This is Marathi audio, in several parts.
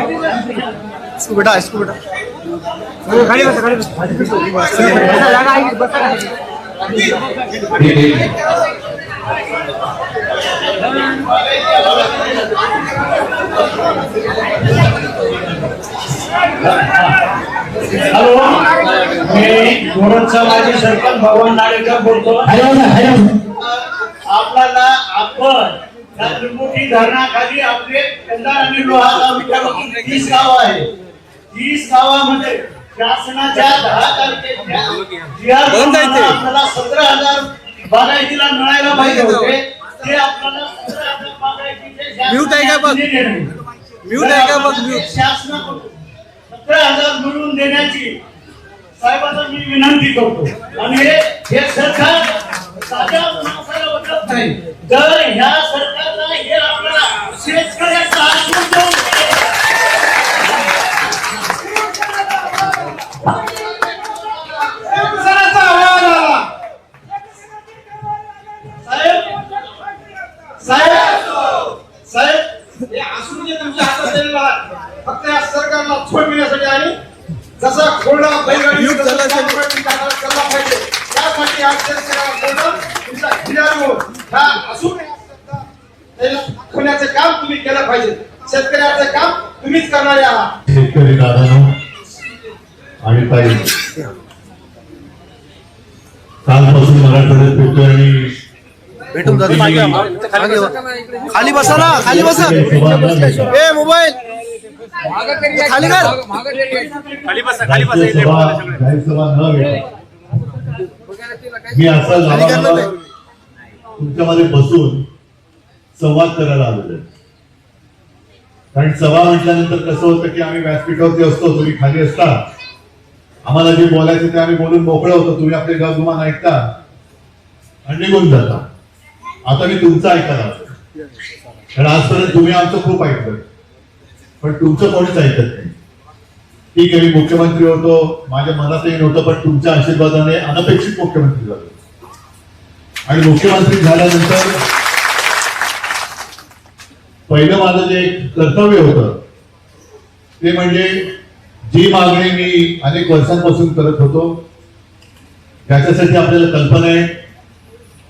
इसको बेटा इसको बेटा खाली बसा खाली बसा जागा आहे बसा। ठीक आहे हॅलो मी गोरखचा माजी सरपंच भगवान नाडेकर बोलतो आपल्याला आपण त्रिमुखी धरणाखाली आपले कंधार आणि लोहा तीस गाव आहे तीस गावामध्ये शासनाच्या दहा तारखेच्या आपल्याला सतरा हजार बागायतीला मिळायला पाहिजे होते ते आपल्याला 17,000 बागायतीचे Mute आहे का बघ? शासनाने दिले नाही. Mute आहे का बघ? तर Mute. शासनाकडून सतरा हजार मिळवून देण्याची साहेबांना मी विनंती करतो आणि हे हे सरकार साध्या माणसाला वाटत नाही जर ह्या सरकारला हे आपल्याला शेतकऱ्याचा आश्वासन देऊन शेतकऱ्याचा आवाज आला साहेब साहेब साहेब हे असून जे तुमच्या हातात दिलेला आहे, फक्त या सरकारला छोडविण्यासाठी आणि जसा खोडा बैलगाडी युद्ध झालं असेल. केला पाहिजे त्यासाठी आज शेतकऱ्याला खोडा तुमचा खिलाडू हा असून या सरकार- त्याला खोण्याचं काम तुम्ही केलं पाहिजे. शेतकऱ्याचं काम तुम्हीच करणारे आहात. शेतकरी दादानो आणि ताई. कालपासून मराठवाड्यात पेटतोय आणि भेटून जातो. खाली बसा. ना खाली बसा. ए मोबाईल. खाली कर. जाहीर सभा न घेता मी असा खाली करणार गावाला नाही. तुमच्यामध्ये बसून संवाद करायला आलेलो आहे. कारण सभा म्हटल्यानंतर कसं होतं की आम्ही व्यासपीठावरती असतो तुम्ही खाली असता. आम्हाला जे बोलायचं ते आम्ही बोलून मोकळं होतो. तुम्ही आपले गगुमान ऐकता आणि निघून जाता. आता मी तुमचं ऐकायला असतो कारण आजपर्यंत तुम्ही आमचं खूप ऐकलं पण तुमचं कोणीच ऐकत नाही. ठीक आहे मी मुख्यमंत्री होतो. माझ्या मनातही नव्हतं पण तुमच्या आशीर्वादाने अनपेक्षित मुख्यमंत्री झालो. आणि मुख्यमंत्री झाल्यानंतर पहिलं माझं जे कर्तव्य होतं ते म्हणजे जी मागणी मी अनेक वर्षांपासून करत होतो त्याच्यासाठी आपल्याला कल्पना आहे.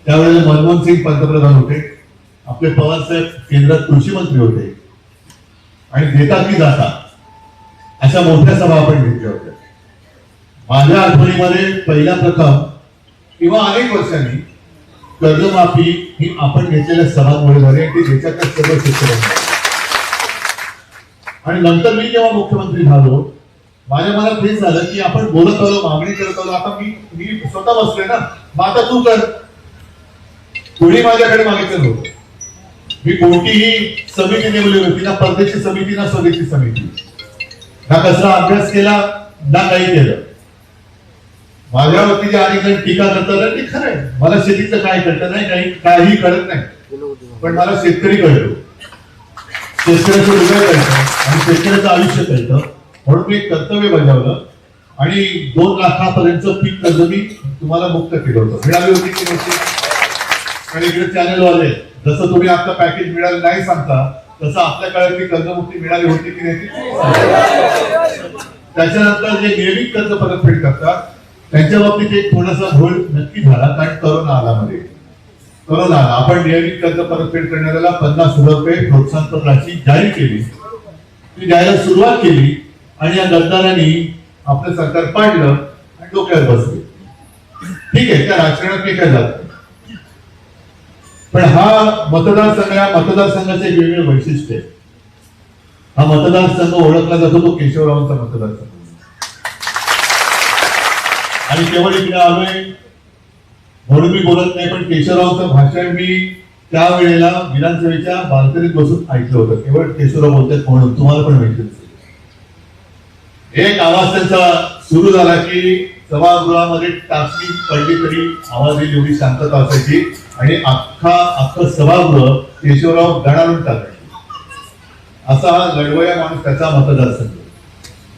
त्यावेळेला मनमोहन सिंग पंतप्रधान होते. आपले पवार साहेब केंद्रात कृषी मंत्री होते. आणि देता की जाता अशा मोठ्या सभा आपण घेतल्या होत्या. माझ्या आठवणीमध्ये पहिला प्रथम किंवा अनेक वर्षांनी कर्जमाफी ही आपण घेतलेल्या सभांमुळे झाली आणि ती देशातल्या सर्व शेतकऱ्यांना आणि नंतर मी जेव्हा मुख्यमंत्री झालो माझ्या मनात हेच झालं की आपण बोलत आलो मागणी करत आलो आता मी मी स्वतः बसलोय ना. मग आता तू कर. कोणी माझ्याकडे मागितलं नव्हतं. मी कोणतीही समिती नेमली होती ना परदेशी समिती ना स्वदेशी समिती. ना कसला अभ्यास केला ना काही केलं. माझ्यावरती जे अनेक जण टीका करतात ते खरं आहे. मला शेतीचं काय कळतं नाही काही काही कळत नाही. पण मला शेतकरी कळतो. शेतकऱ्याचं हृदय कळतं आणि शेतकऱ्याचं आयुष्य कळतं. म्हणून मी एक कर्तव्य बजावलं. आणि दोन लाखापर्यंत पीक कर्ज मी तुम्हाला मुक्त केलं होतं. मिळाली होती की नव्हती? आणि इकडे चॅनल वाले जसं तुम्ही आता पॅकेज मिळालं नाही सांगता तसं आपल्या काळात ती कर्जमुक्ती मिळाली होती की नाही. त्याच्यानंतर जे नियमित कर्ज परतफेड करतात त्यांच्या बाबतीत एक थोडासा घोळ नक्की झाला कारण करोना आला मध्ये. करोना आला. आपण नियमित कर्ज परतफेड करणाऱ्याला पन्नास हजार रुपये प्रोत्साहनपर राशी जाहीर केली. ती द्यायला सुरुवात केली आणि या गद्दारांनी आपलं सरकार पाडलं आणि डोक्यात बसले. ठीक आहे त्या राजकारणात मी काय जात? पण हा मतदारसंघ या मतदारसंघाचे वेगवेगळे वैशिष्ट्य आहे. हा मतदारसंघ ओळखला जातो तो केशवरावांचा मतदारसंघ. आणि केवळ इकडे आलोय. म्हणून मी बोलत नाही पण केशवरावचं भाषण मी त्यावेळेला विधानसभेच्या बाल्कनीत बसून ऐकलं होतं. केवळ केशवराव बोलतात म्हणून तुम्हाला पण माहिती असेल एक आवाज त्यांचा सुरू झाला की सभागृहामध्ये टाचणी पडली तरी आवाज येईल एवढी शांतता असायची आणि अख्खा अख्खं सभागृह केशवराव गणारून टाकायचे. असा हा लढवया माणूस त्याचा मतदारसंघ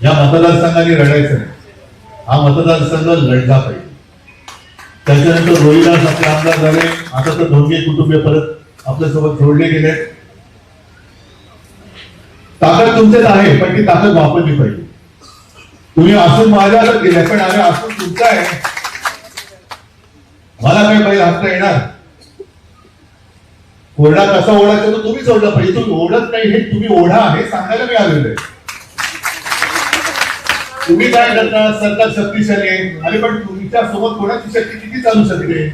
या मतदारसंघाने रडायचं नाही. हा मतदारसंघ लढला पाहिजे. त्याच्यानंतर रोहिदास आपले आमदार झाले. आता तर दोन्ही कुटुंबीय परत आपल्यासोबत जोडले गेले. ताकद तुमच्यात आहे पण ती ताकद वापरली पाहिजे. तुम्ही असून माझ्या हातात पण आम्ही असून तुमचा आहे. मला काही पाहिजे हात येणार? ओढा कसा ओढायचा तो तुम्हीच ओढला पाहिजे. तुम्ही ओढत नाही हे तुम्ही ओढा हे सांगायला मी आलेलो आहे. तुम्ही काय करता? सरकार शक्तिशाली आहे. अरे पण तुमच्यासोबत कोणाची शक्ती किती चालू शकते?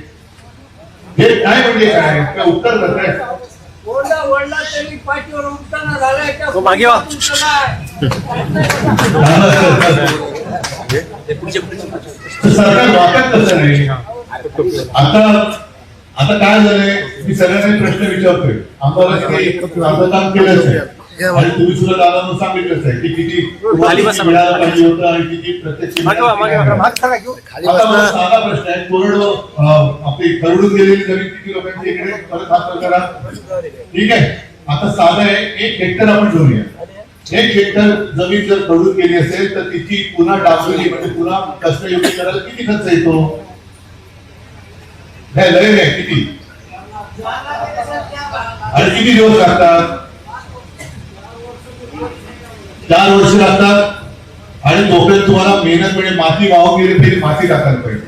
हे काय म्हणजे काय? काय उत्तर करताय ओरडा ओरडा तरी पाठीवर उठताना झालाय का हो, मागे वा. तर सरकार वाटत कसं नाही. आता आता काय झालंय? मी सगळ्यांना प्रश्न विचारतोय. आम्हाला काम केलंच आहे आणि तुम्ही सुद्धा दादांना सांगितलंच आहे की किती मिळालं पाहिजे होतं आणि किती प्रत्यक्ष मागे वा, मागे वा. मिळालं पाहिजे. आता मला साधा प्रश्न आहे कोरड आपली खरडून गेलेली ज़मीन किती लोकांची इकडे? परत हात करा. ठीक आहे. आता साधा आहे एक हेक्टर आपण घेऊया एक हेक्टर ज़मीन जर खरडून गेली असेल तर तिची पुन्हा डाबलेली म्हणजे पुन्हा कष्टयोग्य करायला किती खर्च येतो? नाही लय किती? आणि किती दिवस लागतात? चार वर्ष लागतात आणि तोपर्यंत तुम्हाला मेहनत म्हणजे माती वाहून गेली तरी माती टाकायला पाहिजे.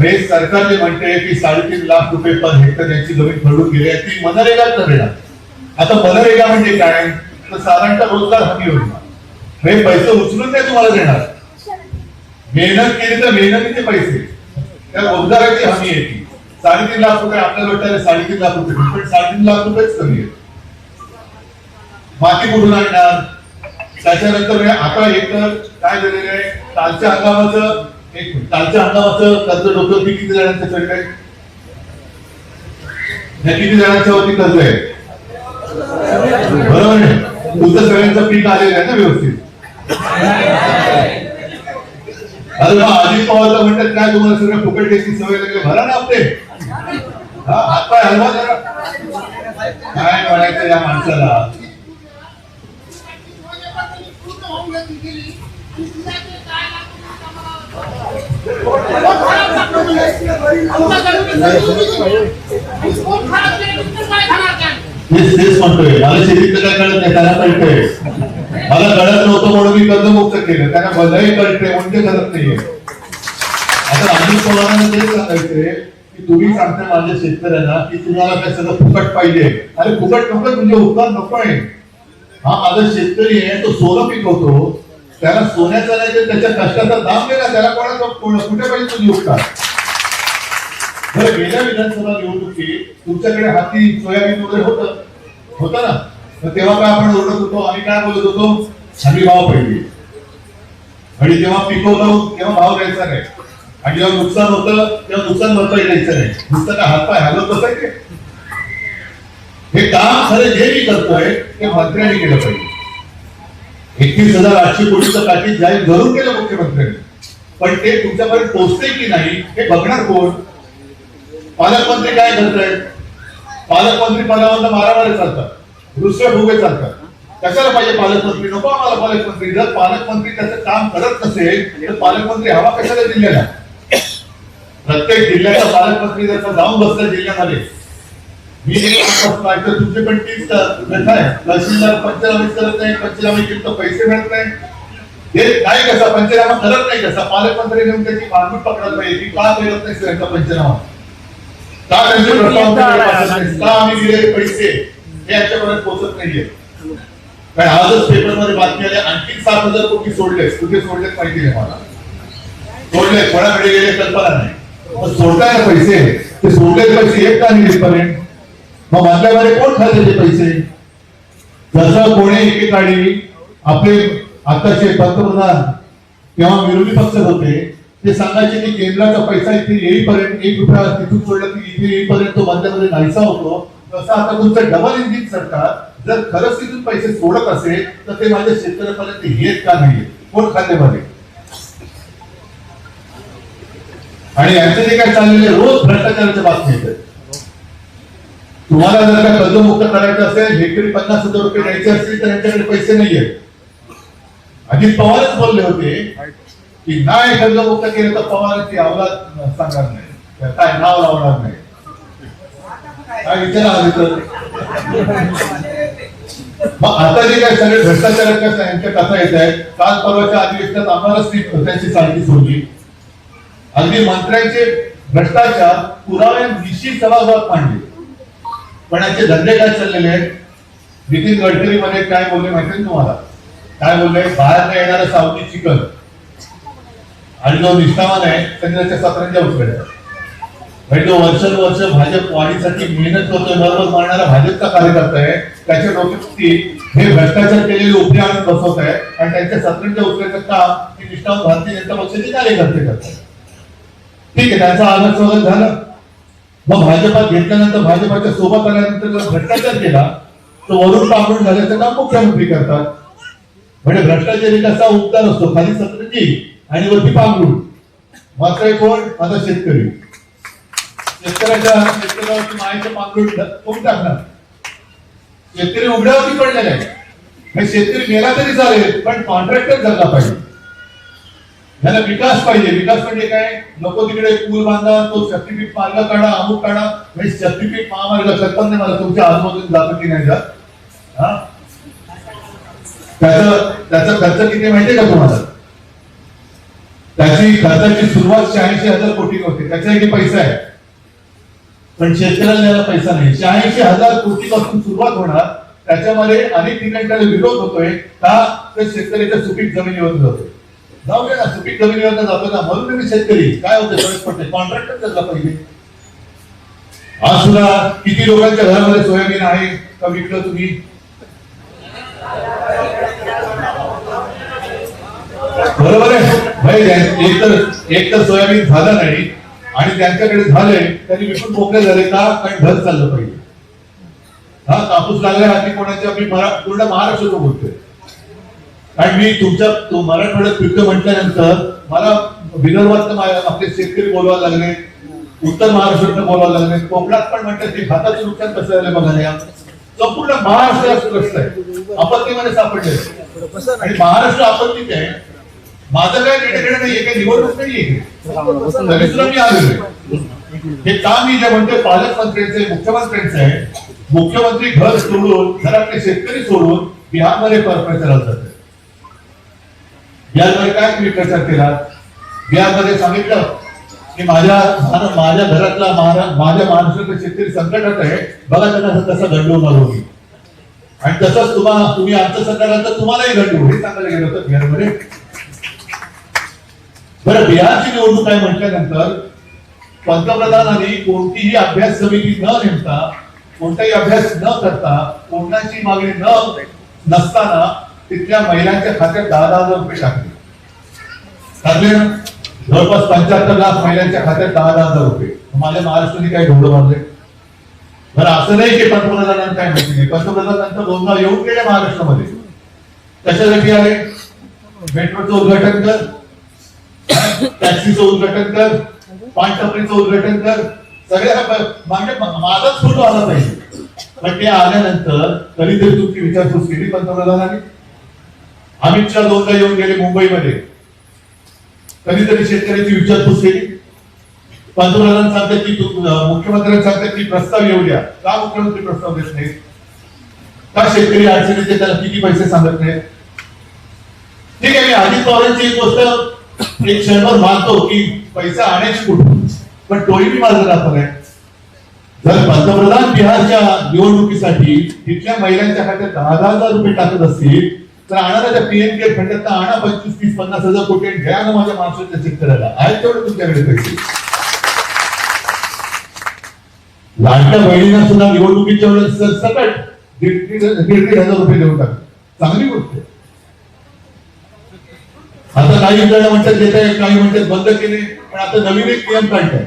हे सरकार जे म्हणते की साडेतीन लाख रुपये पर हेक्टर यांची जमीन खरडून गेली आहे ती मनरेगात देणार आता मनरेगा म्हणजे काय? तर साधारणतः रोजगार हमी योजना. हे पैसे उचलून नाही तुम्हाला देणार. मेहनत केली तर मेहनतीचे पैसे. त्या रोजगाराची हमी आहे ती. साडेतीन लाख रुपये आपल्याला वाटतं साडेतीन लाख रुपये. पण साडेतीन लाख रुपयेच कमी आहे माती कुठून आणणार? त्याच्यानंतर आता एक तर काय झालेलं आहे? कालच्या हंगामाचं एक कालच्या हंगामाचं कर्ज डोक्यावरती किती जणांचं चढलंय ह्या किती जणांच्या वरती कर्ज आहे? बरोबर आहे. तुमचं सगळ्यांचं पीक आलेलं आहे ना व्यवस्थित? अरे बा अजित पवार म्हणतात काय तुम्हाला सगळं फुकट द्यायची सवय लागली भरा ना आपले. हा पाय हलवा जरा. काय म्हणायचं या माणसाला? तेच तेच म्हणतोय मला शेतीचं काय कळत नाही त्याला कळतंय. मला कळत नव्हतं म्हणून मी कर्जमुक्त केलं. त्यांना भलंही कळतंय म्हणजे कळत नाहीये. आता अजून कोणाला तेच सांगायचंय की तुम्ही सांगता माझ्या शेतकऱ्यांना की तुम्हाला काय सगळं फुकट पाहिजे. अरे फुकट नको तुझे उपकार नको आहे. हा माझा शेतकरी आहे तो सोनं पिकवतो. त्याला सोन्याचा नाही तर त्याच्या कष्टाचा दाम दिला त्याला कोणाचा कुठे पाहिजे तुझी का बरं गेल्या विधानसभा निवडणुकीत तुमच्याकडे हाती सोयाबीन वगैरे होतं. होतं ना? तर तेव्हा काय आपण ओरडत होतो आम्ही काय बोलत होतो? हमी भाव पाहिजे आणि जेव्हा पिकवलं तेव्हा भाव द्यायचा नाही. आणि जेव्हा नुकसान होतं तेव्हा नुकसान भरपाई द्यायचं नाही. नुसतं काय हातपाय हलवत बसायचे? हे काम खरं जे मी करतोय ते मंत्र्यांनी केलं पाहिजे. एकवीस हजार आठशे कोटीचं पॅकेज जाहीर धरून केलं मुख्यमंत्र्यांनी. पण ते तुमच्यापर्यंत पोहोचते की नाही हे बघणार कोण? पालकमंत्री काय करतायत? पालकमंत्री पदावर मारामारी चालतात. दुसरे भोगे चालतात. कशाला पाहिजे पालकमंत्री? नको आम्हाला पालकमंत्री. जर पालकमंत्री त्याचं काम करत नसेल तर पालकमंत्री हवा कशाला जिल्ह्याला? प्रत्येक जिल्ह्याचा पालकमंत्री जर जाऊन बसला जिल्ह्यामध्ये मी तुमचे पण तीच व्यथा आहे तहसीलदार पंचनामे करत नाही पंचनामे केले पैसे मिळत नाही. हे नाही कसा पंचनामा करत नाही कसा? पालकमंत्री नेऊन त्याची मागणी पकडत पाहिजे की का करत नाही त्यांचा पंचनामा? का त्यांचे प्रस्ताव नाही? का आम्ही दिलेले पैसे? हे यांच्यापर्यंत पोहोचत नाहीये. कारण आजच पेपरमध्ये बातमी आली आणखी सात हजार कोटी सोडले कुठे सोडलेत माहिती नाही मला. सोडले कोणाकडे गेले कल्पना नाही. सोडताय ना पैसे. ते सोडलेले पैसे येत का नाही इथपर्यंत? मग मधल्यामध्ये कोण खाते ते पैसे? जसं कोणी एकेकाळी आपले आताचे पंतप्रधान तेव्हा विरोधी पक्ष होते ते सांगायचे की केंद्राचा पैसा इथे येईपर्यंत एक रुपया तिथून सोडला की इथे येईपर्यंत तो मधल्यामध्ये नाहीसा होतो. तसं आता तुमचं डबल इंजिन सरकार जर खरंच तिथून पैसे सोडत असेल तर ते माझ्या शेतकऱ्यापर्यंत येत का नाही कोण खात्यामध्ये? आणि यांचे जे काय चाललेले रोज भ्रष्टाचाराच्या बातमी येतात. तुम्हाला जर का कर्जमुक्त करायचं असेल हेक्टरी पन्नास हजार रुपये द्यायचे असतील तर यांच्याकडे पैसे नाहीये. अजित पवारच बोलले होते की नाही कर्जमुक्त केलं तर पवारांची अवलाद सांगणार नाही. काय नाव लावणार नाही. काय विचारा तर? मग आता जे काय सगळे भ्रष्टाचार यांच्या कथा येत आहेत. काल परवाच्या अधिवेशनात आम्हालाच ती त्याची सांगली सोडली अगदी मंत्र्यांचे भ्रष्टाचार पुराव्यांविषयी सभागृहात मांडले. पण याचे धंदे काय चाललेले आहेत? नितीन गडकरी मध्ये काय बोलले माहिती तुम्हाला? काय बोलले? बाहेर येणारं सावधी चिकन. आणि जो निष्ठावान आहे त्यांनी त्याच्या सत्रांच्या उचलल्या म्हणजे जो वर्षानुवर्ष भाजप वाढीसाठी मेहनत करतोय बरोबर मारणारा भाजपचा कार्यकर्ता आहे त्याचे डोके हे भ्रष्टाचार केलेले उभे आणून बसवत आहे आणि त्यांच्या सत्रांच्या उचलायचं काम हे निष्ठावान भारतीय जनता पक्षाचे कार्यकर्ते करतात. ठीक आहे त्यांचा आदर स्वागत झालं. मग भाजपात घेतल्यानंतर भाजपाच्या सोबत आल्यानंतर जर भ्रष्टाचार केला तर वरून पाकडून झाल्याचं काम मुख्यमंत्री करतात. म्हणजे भ्रष्टाचारी कसा उपचार असतो खाली सतरंजी आणि वरती पांघरूण मात्र कोण आता शेतकरी. शेतकऱ्याच्या शेतकऱ्यावरती मायचं पांघरूण कोण टाकणार शेतकरी उघड्यावरती पडलेले आहे शेतकरी गेला तरी चालेल पण कॉन्ट्रॅक्टर झाला पाहिजे. त्याला विकास पाहिजे. विकास म्हणजे काय? नको तिकडे पूल बांधा तो शक्तीपीठ मार्ग काढा अमुक काढा. म्हणजे शक्तीपीठ महामार्ग कल्पना नाही मला तुमच्या आजूबाजून जातो की नाही जात? हा? त्याचा खर्च किती माहितीये का तुम्हाला? त्याची खर्चाची सुरुवात शहाऐंशी हजार कोटी होते. त्याच्यासाठी पैसा आहे? पण शेतकऱ्याला द्यायला पैसा नाही. शहाऐंशी हजार कोटी पासून सुरुवात होणार. त्याच्यामध्ये अनेक ठिकाणी त्याला विरोध होतोय. का? तर शेतकऱ्याच्या सुपीक जमिनीवर जातोय. जाऊ दे ना सुपीक जमिनीवर जातो ना म्हणून मी शेतकरी. काय होतं? गरज पडते. कॉन्ट्रॅक्टर त्याला पाहिजे आज सुद्धा किती लोकांच्या घरामध्ये सोयाबीन आहे? का विकलं तुम्ही? बरोबर आहे. भाई एक तर एक तर सोयाबीन झालं नाही आणि त्यांच्याकडे झाले त्यांनी विकून मोकळे झाले. का? काही घर चाललं पाहिजे. हा कापूस लागल्या आणि कोणाच्या? मी पूर्ण महाराष्ट्र बोलतोय. आणि मी तुमच्या मराठवाड्यात फिरतो म्हटल्यानंतर मला विदर्भातलं आपले शेतकरी बोलवायला लागले उत्तर महाराष्ट्रात बोलवायला लागले कोकणात पण म्हणतात की भाताचं नुकसान कसं झालं बघा या. संपूर्ण महाराष्ट्रात प्रश्न आहे. आपत्तीमध्ये सापडले. आणि महाराष्ट्र आपत्तीत आहे. माझं काय निर्णय नाहीये काही निवडणूक नाहीये नरेंद्र मी आलेलो हे काम मी जे म्हणतोय पालकमंत्र्यांचे आहे मुख्यमंत्र्यांचं आहे. मुख्यमंत्री घर सोडून घरातले शेतकरी सोडून बिहारमध्ये पर- चालतात जातात काय तुम्ही प्रचार केला? बिहारमध्ये सांगितलं की माझ्या माझ्या घरातला माझ्या महाराष्ट्रातला शेतकरी संकटात आहे. बघा त्यांना तसं घडलो मारू मी आणि तसंच तुम्हाला तुम्ही आमचं सरकार आलं तुम्हालाही घडलो हे सांगायला गेलं होतं बिहारमध्ये. बरं बिहारची निवडणूक आहे म्हटल्यानंतर पंतप्रधानांनी कोणतीही अभ्यास समिती न नेमता कोणताही अभ्यास न करता कोणाची मागणी न नसताना तिथल्या महिलांच्या खात्यात दहा दहा हजार रुपये टाकले. टाकले ना? जवळपास पंच्याहत्तर लाख महिलांच्या खात्यात दहा दहा हजार रुपये. माझ्या महाराष्ट्राने काही ढोलं मारले. बरं असं नाही की पंतप्रधानांना काय माहिती नाही. पंतप्रधानांचा रोजगार येऊन गेले महाराष्ट्रामध्ये. कशासाठी आहे मेट्रोचं उद्घाटन कर. टॅक्सीचं उद्घाटन कर. पान टपरीचं उद्घाटन कर. सगळ्या ब- माझाच फोटो आला पाहिजे. पण ते आल्यानंतर कधीतरी तुमची विचारपूस केली पंतप्रधानांनी. अमित शहा दोनदा येऊन गेले मुंबईमध्ये. कधीतरी शेतकऱ्याची विचारपूस केली पंतप्रधान सांगतात की मुख्यमंत्र्यांनी सांगतात की प्रस्ताव येऊ द्या. का मुख्यमंत्री प्रस्ताव देत नाही का शेतकरी अडचणीचे त्याला किती पैसे सांगत नाही ठीक आहे मी अजित पवारांची एक गोष्ट एक क्षणभर मानतो की पैसा आणायची कुठून? पण तोही मी माझं आहे जर पंतप्रधान बिहारच्या निवडणुकीसाठी तिथल्या महिलांच्या खात्यात दहा दहा हजार रुपये टाकत असतील तर आणा त्या पीएम केअर फंडात आणा पंचवीस तीस पन्नास हजार कोटी आणि घ्या ना माझ्या माणसाच्या शेतकऱ्याला आहेत तेवढे तुमच्याकडे पैसे. लाडक्या बहिणींना सुद्धा निवडणुकीच्या वेळेस सकट दीड दीड हजार रुपये देऊन टाक. चांगली गोष्ट आता काही जण म्हणतात देत आहे काही म्हणतात बंद केले. पण आता नवीन एक नियम काढलाय.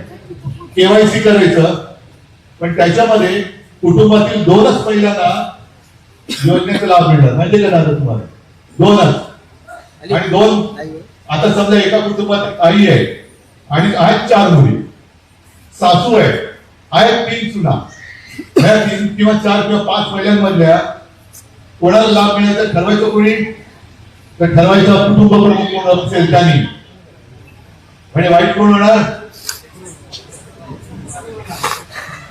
केवायसी करायचं. पण त्याच्यामध्ये कुटुंबातील दोनच महिलांना योजनेचा लाभ मिळणार. माहिती का दादा तुम्हाला? दोनच. आणि दोन आता समजा एका कुटुंबात आई आहे आणि आहेत चार मुली. सासू आहे. आहेत तीन सुना ह्या तीन किंवा चार किंवा पाच महिन्यांमधल्या कोणाला लाभ मिळायचा ठरवायचं कोणी? तर ठरवायचं कुटुंब प्रमुख कोण असेल त्यांनी. म्हणजे वाईट कोण होणार?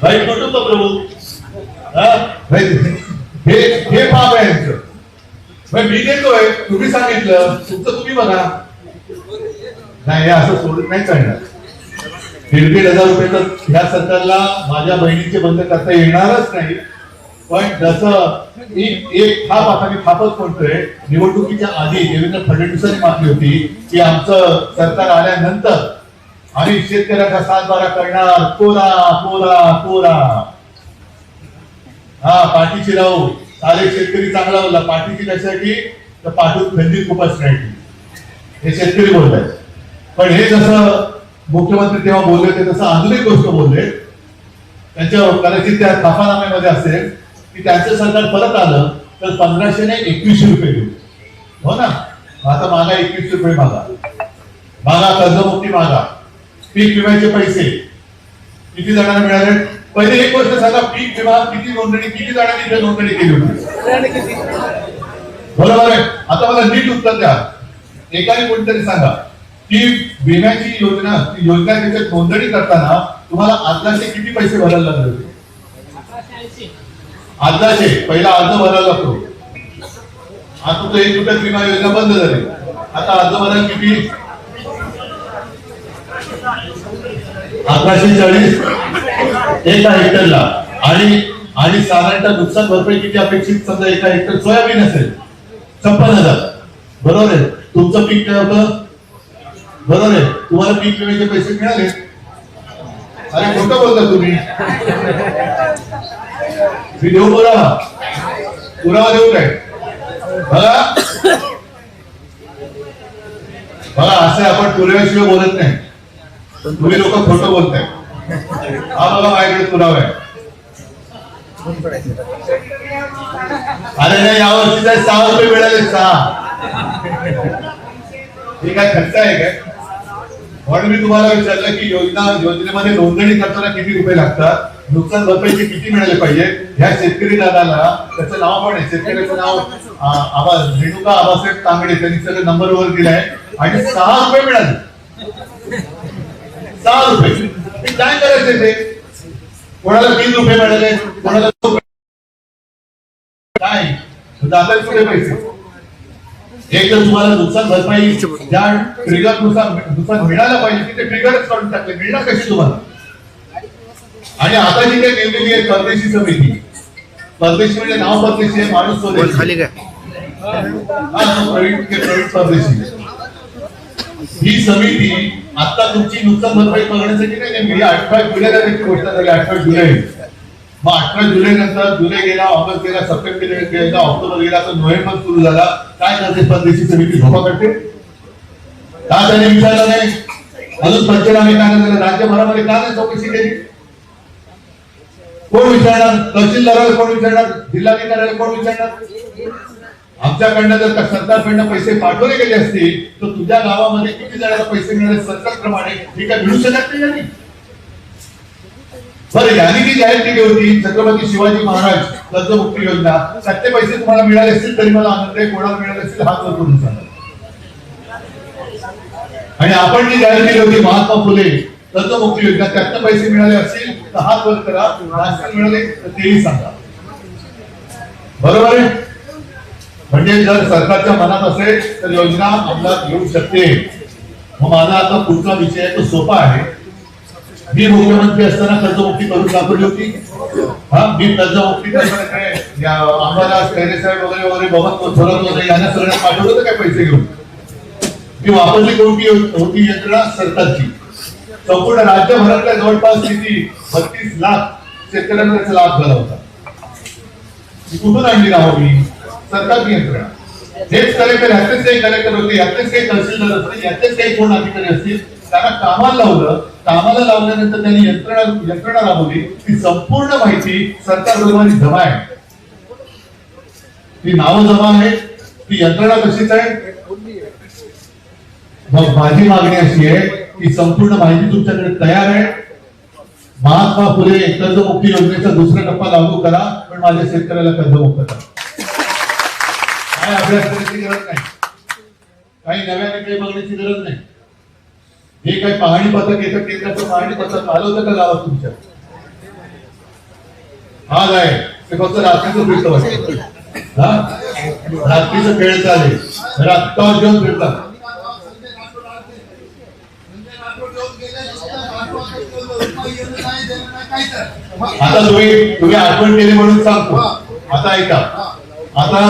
वाईट कुटुंब प्रमुख हा? हे हे पाप आहे. यांचं मी देतोय तुम्ही सांगितलं तुमचं तुम्ही बघा. नाही हे असं सोडून नाही चालणार. दीड दीड हजार रुपये तर ह्या सरकारला माझ्या बहिणीचे बंद करता येणारच नाही. पण जसं एक एक थाप आता मी थापच म्हणतोय निवडणुकीच्या आधी देवेंद्र फडणवीसांनी मागली होती की आमचं सरकार आल्यानंतर आम्ही शेतकऱ्याचा सातबारा करणार. कोरा कोरा कोरा. हा पाठीची राहू सारे शेतकरी चांगला बोलला. पाठीची कशासाठी तर पाठून खंजीत खूप असण्यासाठी हे शेतकरी बोललाय पण हे जसं मुख्यमंत्री तेव्हा बोलले ते तसं अजून एक गोष्ट बोलले. त्यांच्या कदाचित त्या थापानाम्यामध्ये असेल की त्यांचं सरकार परत आलं तर पंधराशे ने एकवीसशे रुपये देऊ. हो ना? आता मागा एकवीसशे रुपये मागा. मागा कर्जमुक्ती मागा. पीक विम्याचे पैसे. किती जणांना मिळाले पहिले एक वर्ष सांगा पीक विमा किती नोंदणी किती जणांनी इथे नोंदणी केली होती? बरोबर आहे. आता मला नीट उत्तर द्या. एकाने कोणतरी सांगा की विम्याची योजना योजना त्याच्यात नोंदणी करताना तुम्हाला आदलाचे किती पैसे भरायला लागले होते? आदलाचे पहिला अर्ज भरायला लागतो. आता तो एक रुपयात विमा योजना बंद झाली. आता अर्ज भरायला किती? अकराशे चाळीस. एका हेक्टरला आणि आणि साधारणतः नुकसान भरपाई किती अपेक्षित? समजा एका हेक्टर सोयाबीन असेल छप्पन हजार. बरोबर आहे? तुमचं पीक काय होतं बरोबर आहे? तुम्हाला पीक विम्याचे पैसे मिळाले? अरे खोटं बोलता तुम्ही. मी देऊ पुरावा पुरावा देऊ काय? बघा. बघा असे आपण पुराव्याशिवाय बोलत नाही. तुम्ही लोक खोटं बोलताय हा बघा माझ्याकडे पुरावा आहे. अरे नाही यावर्षी तर सहा रुपये मिळाले सहा. हे काय खर्च आहे काय? म्हणून मी तुम्हाला विचारलं की योजना योजनेमध्ये नोंदणी करताना किती रुपये लागतात? नुकसान भरपाईचे किती मिळाले पाहिजे? ह्या शेतकरी दादाला त्याचं नाव पण आहे. शेतकऱ्याचं नाव आ, आबा रेणुका आबासाहेब तांगडे त्यांनी सगळं नंबरवर दिलाय. आणि सहा रुपये मिळाले. सहा रुपये. काय करायचे ते? कोणाला तीन रुपये मिळाले कोणाला. काय? जातात कुठे पैसे? एक तर तुम्हाला नुकसान भरपाई ज्या ट्रिगरनुसार नुकसान मिळायला पाहिजे तिथे ट्रिगरच काढून टाकले. मिळणार कशी तुम्हाला? आणि आता जी काही नेमलेली आहे परदेशी समिती परदेशी म्हणजे नाव परदेशी आहे माणूस प्रवीण परदेशी. ही समिती आता तुमची नुकसान भरपाई बघण्यासाठी नाही मी अठरा जुलैला त्याची घोषणा झाली अठरा जुलै. मग अठरा जुलै नंतर जुलै गेला ऑगस्ट गेला सप्टेंबर गेला ऑक्टोबर गेला तर नोव्हेंबर सुरू झाला. काय करते परदेशी समिती? झोपा करते? का त्याने विचारलं नाही? अजून पंचनामे का नाही झाले? राज्यभरामध्ये का नाही चौकशी केली? कोण विचारणार? तहसीलदाराला कोण विचारणार? जिल्हाधिकाऱ्याला कोण विचारणार? आमच्याकडनं जर का सरकारकडनं पैसे पाठवले गेले असतील तर तुझ्या गावामध्ये किती जणांना पैसे मिळाले सरकारप्रमाणे? हे काय मिळू शकत नाही यांनी बरं यांनी जी जाहीर केली होती छत्रपती शिवाजी महाराज कर्जमुक्ती योजना सत्य पैसे तुम्हाला मिळाले असतील तरी मला आनंद आहे कोणाला मिळाले असतील हात करून सांगा आणि आपण जी जाहीर केली होती महात्मा फुले कर्जमुक्ती योजना त्यातनं पैसे मिळाले असतील तर हात वर करा मिळाले तर तेही सांगा. बरोबर आहे? म्हणजे जर सरकारच्या मनात असेल तर योजना अंमलात येऊ शकते. मग माझा आता पुढचा विषय तो सोपा आहे. मी मुख्यमंत्री असताना कर्जमुक्ती करून दाखवली होती. हा मी कर्जमुक्ती आम्हाला खैरे साहेब वगैरे वगैरे बघत थोरात वगैरे यांना सगळ्यांना पाठवलं होतं काय पैसे घेऊन ती वापरली कोणती होती यंत्रणा? सरकारची. संपूर्ण राज्यभरातल्या जवळपास किती? बत्तीस लाख शेतकऱ्यांना त्याचा लाभ झाला होता. कुठून आणली नाव मी सरकारची यंत्रणा हेच कलेक्टर यातलेच काही कलेक्टर होते यातलेच काही तहसीलदार असतील यातलेच काही कोण अधिकारी असतील त्यांना कामाला लावलं कामाला लावल्यानंतर त्यांनी यंत्रणा यंत्रणा राबवली ती संपूर्ण माहिती सरकार बरोबर जमा आहे. ती नावं जमा आहे ती यंत्रणा कशीच आहे. मग माझी मागणी अशी आहे की संपूर्ण माहिती तुमच्याकडे तयार आहे. महात्मा फुले कर्जमुक्ती योजनेचा दुसरा टप्पा लागू करा पण माझ्या शेतकऱ्याला कर्जमुक्त करा. काय अभ्यास करण्याची गरज नाही काही नव्याने काही बघण्याची गरज नाही. हे काही पाहणी पथक येतं केंद्राचं पाहणी पथक आलं होतं का गावात तुमच्या? आज आहे ते फक्त रात्रीचं फिरतं वाटतं. हा? रात्रीचं खेळ चालेल. रात्र जेवण फिरतात. आता तुम्ही तुम्ही आठवण केली म्हणून सांगतो. आता ऐका. आता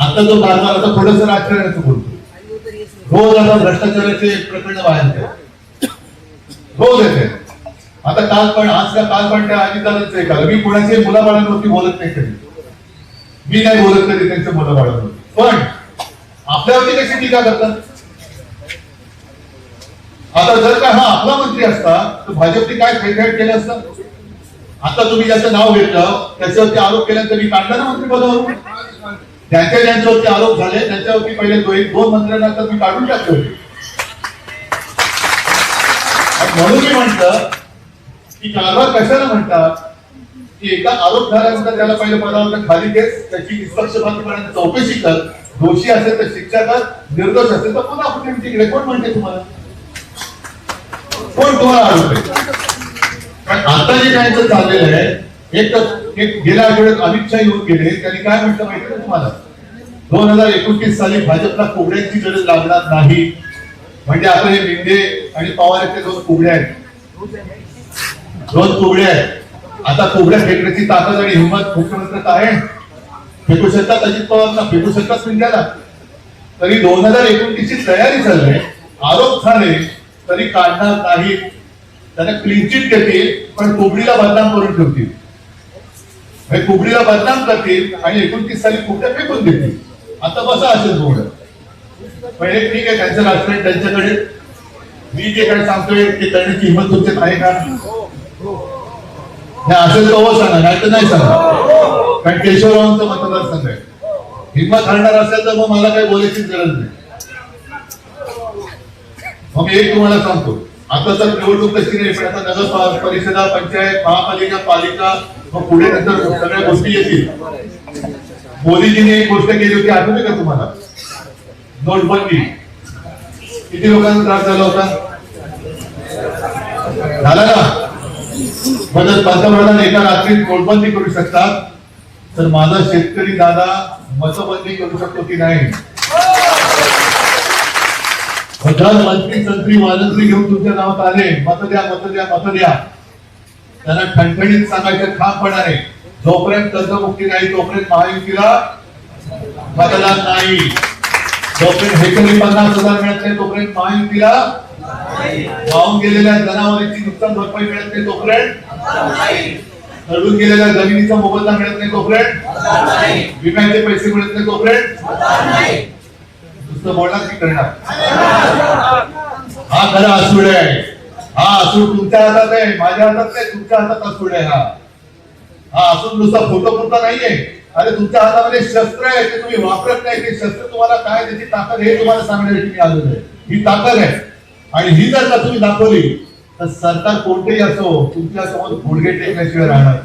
आता जो कारभार आता थोडस राजकारणाचं बोलतो. रोज आता भ्रष्टाचाराचे प्रकरण बाहेर रोज येते. आता काल पण आज का काल पण त्या अधिकाऱ्यांचं ऐका मी कुणाचे मुलाबाळांवरती बोलत नाही कधी. मी नाही बोलत कधी त्यांच्या मुलाबाळांवरती. पण आपल्यावरती कशी टीका करतात? आता जर का हा आपला मंत्री असता तर भाजपने काय खेळखेळ केलं असतं? आता तुम्ही ज्याचं नाव घेतलं त्याच्यावरती आरोप केल्यानंतर मी काढला ना मंत्रिपदावरून ज्यांच्या ज्यांच्यावरती आरोप झाले त्यांच्यावरती पहिले दोन दोन मंत्र्यांना तर मी काढून टाकले होते म्हणून मी म्हंटल की कारभार कशाला म्हणतात? की एका आरोप झाल्यानंतर त्याला पहिले पदावर खाली घेत त्याची निष्पक्षपातीपणे चौकशी कर दोषी असेल तर शिक्षा कर निर्दोष असेल तर पुन्हा आपण तिकडे. कोण म्हणते तुम्हाला? कोण तुम्हाला आरोप आहे? कारण आता जे काय चाललेलं आहे एक तर एक गेल्या आठवड्यात अमित शहा येऊन गेले त्यांनी काय म्हटलं माहिती तुम्हाला? दोन हजार एकोणतीस साली भाजपला कोबड्यांची गरज लागणार नाही. म्हणजे आता हे मिंदे आणि पवार यांचे दोन कोबड्या आहेत. दोन कोबड्या आहेत. आता कोबड्या फेकण्याची ताकद आणि हिंमत मुख्यमंत्र्यात आहे. फेकू शकतात अजित पवारला फेकू शकतात मिंद्याला. तरी दोन हजार एकोणतीसची तयारी चालली आरोप झाले तरी काढणार नाही त्यांना क्लीन चिट देतील पण कोबडीला बदनाम करून ठेवतील. हे कुबडीला बदनाम करतील आणि एकोणतीस साली कुबड्या फेकून देतील. आता बसा असेल थोडं पण हे ठीक आहे त्यांचं राजकारण त्यांच्याकडे. मी जे काय सांगतोय ते करण्याची हिंमत तुमच्यात आहे का? नाही असेल तो हो सांगा नाही तर नाही सांगा. कारण केशवरावांचं मतदारसंघ आहे. हिंमत हरणार असेल तर मग मला काही बोलायची गरज नाही. मग मी एक तुम्हाला सांगतो. आता तर निवडणूक कशी नाही पण आता नगर परिषदा पंचायत महापालिका पालिका मग पुढे नंतर सगळ्या गोष्टी येतील. मोदीजीने एक गोष्ट केली होती आठवते का तुम्हाला? नोटबंदी. किती लोकांना त्रास झाला होता? झाला ना? म्हणजे पंतप्रधान एका रात्रीत नोटबंदी करू शकतात. तर माझा शेतकरी दादा मतबंदी करू शकतो की नाही? हजार मंत्री संत्री वाजंत्री घेऊन तुमच्या नावात आले. मत द्या मत द्या मत द्या. त्यांना ठणठणीत सांगायचं ठामपणाने जोपर्यंत कर्जमुक्ती नाही तोपर्यंत महायुतीला मतदान नाही. जोपर्यंत हेक्टरी पन्नास हजार मिळत नाही तोपर्यंत महायुतीला वाहून गेलेल्या जनावरांची नुकसान भरपाई मिळत नाही तोपर्यंत तडून गेलेल्या जमिनीचा मोबदला मिळत नाही तोपर्यंत विम्याचे पैसे मिळत नाही तोपर्यंत तुमचं बोलणार की करणार हा खरा असूड आहे. हा असूड तुमच्या हातात आहे. माझ्या हातात नाही तुमच्या हातात असूड आहे हा. हा असूड नुसता फोटो पुरता नाहीये. अरे तुमच्या हातामध्ये शस्त्र आहे ते तुम्ही वापरत नाही. ते शस्त्र तुम्हाला काय त्याची ताकद हे तुम्हाला सांगण्यासाठी मी आलेलो आहे. ही ताकद आहे. आणि ही जर का तुम्ही दाखवली तर सरकार कोणतेही असो तुमच्यासमोर गुडघे टेकण्याशिवाय राहणार